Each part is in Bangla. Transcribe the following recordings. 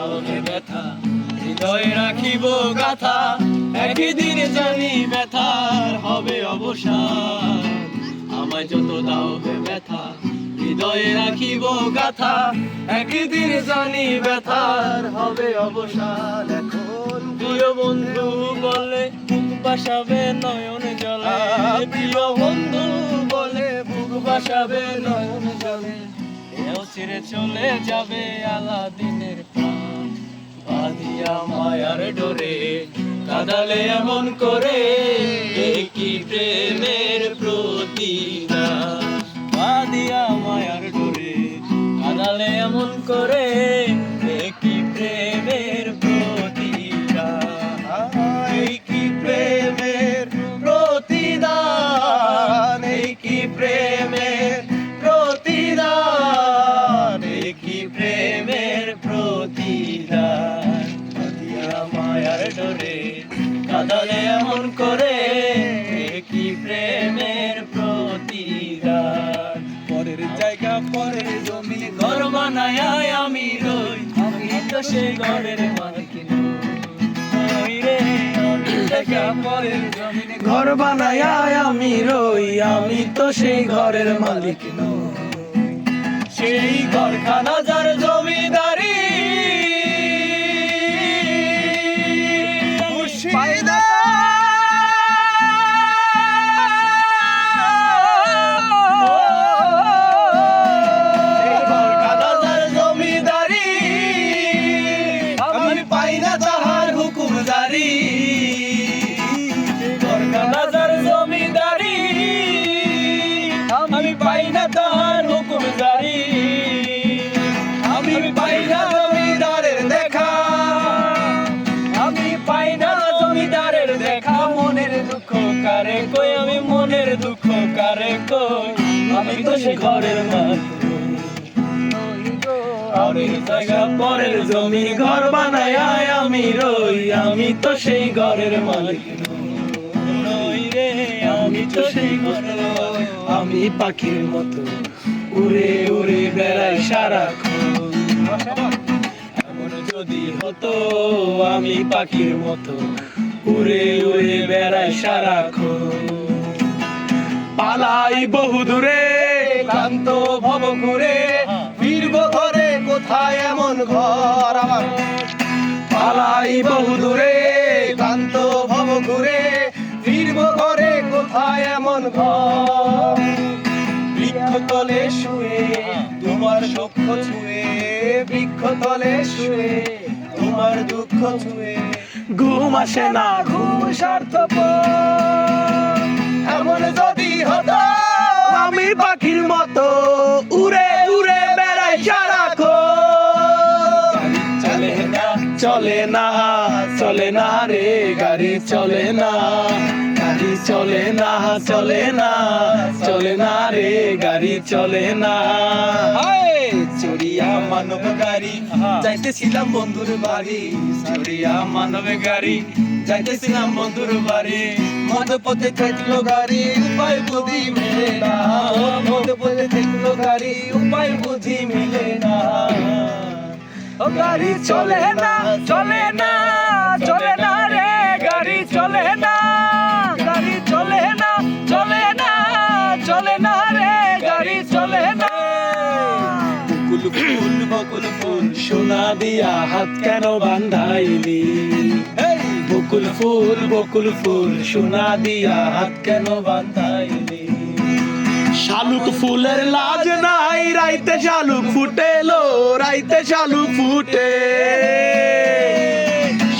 হবে ব্যথা, হৃদয়ে রাখিব গাথা একদিন জানি ব্যথার হবে অবসান। আমায় যত দাও হে ব্যথা, হৃদয়ে রাখিব গাথা একদিন জানি ব্যথার হবে অবসান। এখন প্রিয় বন্ধু বলে, বুক বাসাবে নয়ন জলে। প্রিয় বন্ধু বলে, বুক বাসাবে নয়ন জলে। এও ছেড়ে চলে যাবে আলাদিনের প্রাণ বাঁধিয়া মায়ার ডোরে কাদালে এমন করে কি প্রেমের প্রতিদান। বাঁধিয়া মায়ার ডোরে কাদালে এমন করে জায়গা পরে জমি ঘর বানায় আমি রই। আমি তো সে ঘরের মালিক ঘর বানায় আমি রই। আমি তো সেই ঘরের মালিক নই। সেই ঘরখানা যার মনের দুঃখ, কারে কই আমি মনের দুঃখ, কারে কই আমি তো সে ঘরের পরের জমি, ঘর বানায় আমি রই, আমি তো সেই ঘরের মালিক। নই রে, আমি তো সেই ঘরের আমি পাখির মতো উড়ে উড়ে বেড়াই সারাক্ষণ। যদি হতো, আমি পাখির মতো উড়ে উড়ে বেড়াই সারাক্ষণ। পালাই বহু দূরে, ক্লান্ত ভব ঘুরে ফিরব ঘরে কোথায় এমন ঘর আমার? পালাই বহু দূরে, ক্লান্ত ভব ঘুরে ফিরব ঘরে কোথায় এমন ঘর? বৃক্ষ তলে শুয়ে, তোমার সখ্য ছুঁয়ে, বৃক্ষ তলে শুয়ে, তোমার দুঃখ ছুঁয়ে ঘুম আসে না। ঘুম স্বার্থপর। এমন যদি হতো আমি পাখির মতো উড়ে উড়ে বেড়াই সারাক্ষণ। চলে না চলে না চলে না রে গাড়ি চলে না। গাড়ি চলে না চলে না চলে না রে গাড়ি চলে না। চড়িয়া মানব গাড়ি যাইতেছিলাম বন্ধুর বাড়ি। চড়িয়া মানব গাড়ি যাইতেছিলাম বন্ধুর বাড়ি। মদ পথে থাকল গাড়ি উপায় বুঝি মিলে না। মদ পথে থাকল গাড়ি উপায় বুঝি মিলে না। ও গাড়ি চলে না চলে না। সোনা দিয়া হাত কেন বান্ধাইলি? এই বকুল ফুল বকুল ফুল সোনা দিয়া হাত কেন বান্ধাইলি? শালুক ফুলের লাজ নাই রাইতে শালুক ফুটেলো রাইতে শালুক ফুটে।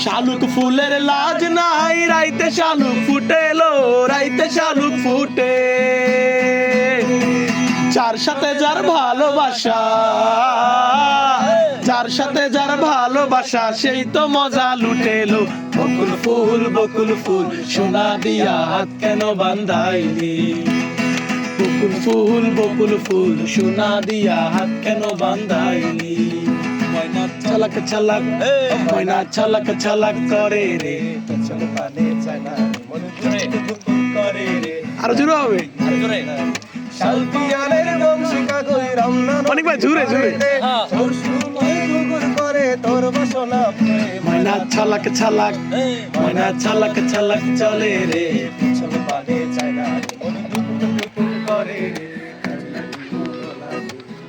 শালুক ফুলের লাজ নাই রাইতে শালুক ফুটেলো রাইতে শালুক ফুটে। যার সাথে যার ভালোবাসা যার সাথে যার ভালোবাসা সেই তো মজা লুটেলো। বকুল ফুল বকুল ফুল সোনা দিয়া হাত কেন বান্ধাইলি? বকুল ফুল বকুল ফুল সোনা দিয়া হাত কেন বান্ধাইলি? ময়না ছলক ছলক ময়না ছলক ছলক করে রে। চল পানে চানা মন করে রে। আরও জোরে হবে? রমনা অনেক ভাই, জোরে, জোরে। করে তোর বাসনা প্রেম ময়না ছলাক ছলাক এই ময়না ছলাক ছলাক চলে রে। পিছন পানে চায় না মন দুপুর দুপুর করে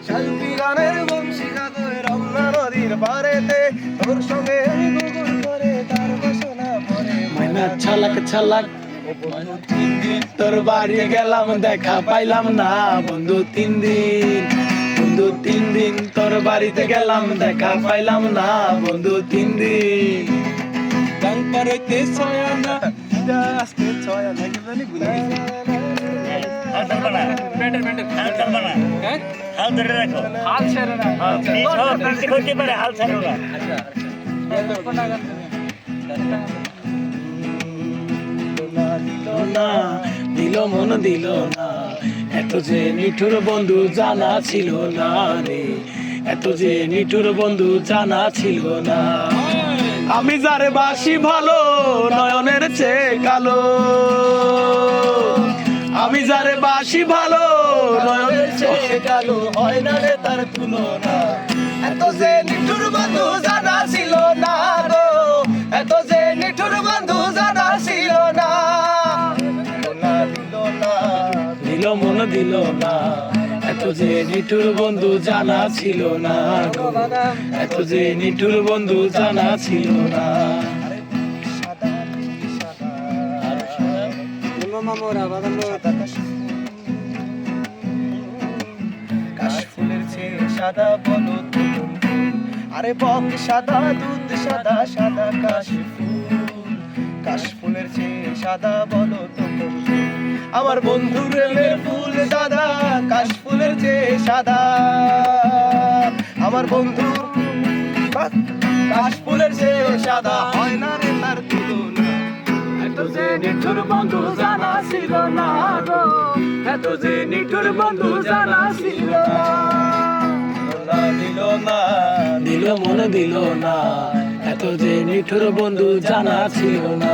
শান্তি গানের বংশী কাগজ রমনা নদীর পারেতে তোর সঙ্গে গুগুল করে তার বাসনা পরে ময়না ছলাক ছলাক। বন্ধু তিন দিন তোর বাড়ি গেলাম দেখা পাইলাম না বন্ধু তিন দিন। বন্ধু তিন দিন তোর বাড়িতে গেলাম দেখা পাইলাম না বন্ধু তিন দিন। গান পারইতে ছয় আনা আজকে ছয় আনা কি জানি গুলি হাল না। হাল ধরবা না। ধরে রাখো। হাল ছেড়ে না এই সব পাল্টে করতে পারে হাল ছাড়ো না। না দিল মন দিল না। এত যে নিঠুর বন্ধু জানা ছিল না রে। এত যে নিঠুর বন্ধু জানা ছিল না। আমি যারে বাসি ভালো, নয়নের চেয়ে কালো। আমি যারে বাসি ভালো, নয়নের চেয়ে কালো। হয় না রে তার তুলনা। এত যে নিঠুর বন্ধু জানা ছিল যে নিঠুর বন্ধু জানা ছিল না এত যে বন্ধু জানা ছিল না। সাদা বলো আরে বক, সাদা দুধ, সাদা সাদা কাশফুল। কাশফুলের চেয়ে সাদা বলো তো? আমার বন্ধু ফুল সাদা, কাশ ফুলের চেয়ে সাদা। আমার বন্ধু কাশফুলের চেয়ে সাদা। হয় না রে তার এত যে নিঠুর বন্ধু জানা ছিল না এত যে নিঠুর বন্ধু জানা ছিল দিল না, দিল মন দিল না। এত যে নিঠুর বন্ধু জানা ছিল না।